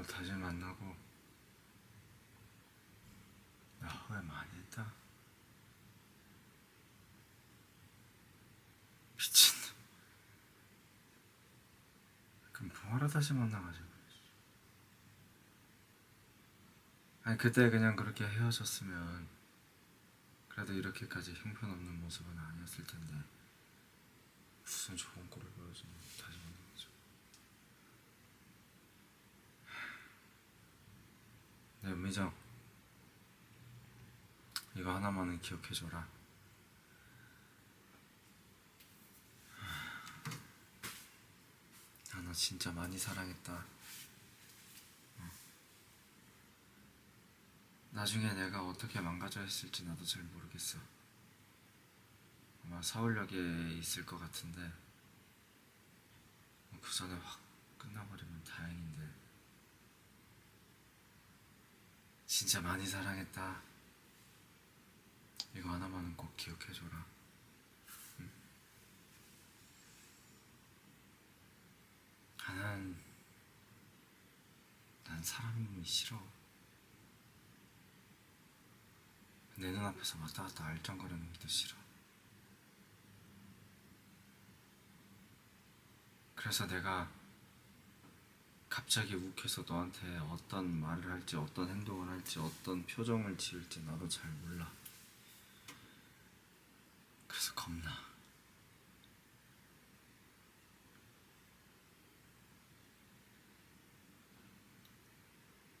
너 다시 만나고 나 후회 많이 했다. 미친놈. 그럼 뭐하러 다시 만나가지고. 아니 그때 그냥 그렇게 헤어졌으면 그래도 이렇게까지 형편없는 모습은 아니었을 텐데 무슨 좋은 꼴을 보여주면 다시 만난 거죠. 네, 은미정. 이거 하나만은 기억해줘라. 아, 너 진짜 많이 사랑했다. 어. 나중에 내가 어떻게 망가져 있을지 나도 잘 모르겠어. 아마 서울역에 있을 것 같은데 그 전에 확 끝나버리면 다행인데 진짜 많이 사랑했다. 이거 하나만은 꼭 기억해줘라. 응? 아, 난, 난 사람이 싫어. 내 눈앞에서 왔다 갔다 알짱거리는 것도 싫어. 그래서 내가 갑자기 욱해서 너한테 어떤 말을 할지, 어떤 행동을 할지, 어떤 표정을 지을지 나도 잘 몰라. 그래서 겁나.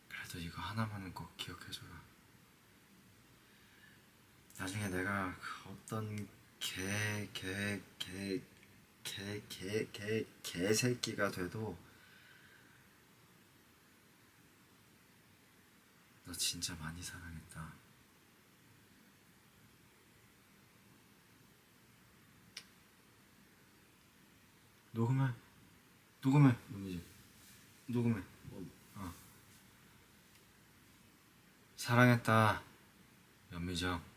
그래도 이거 하나만은 꼭 기억해줘라. 나중에 내가 그 어떤 개, 개, 개, 개, 개, 개, 개새끼가 돼도 너 진짜 많이 사랑했다. 녹음해. 녹음해. 문미지. 녹음해. 어. 사랑했다. 연미정.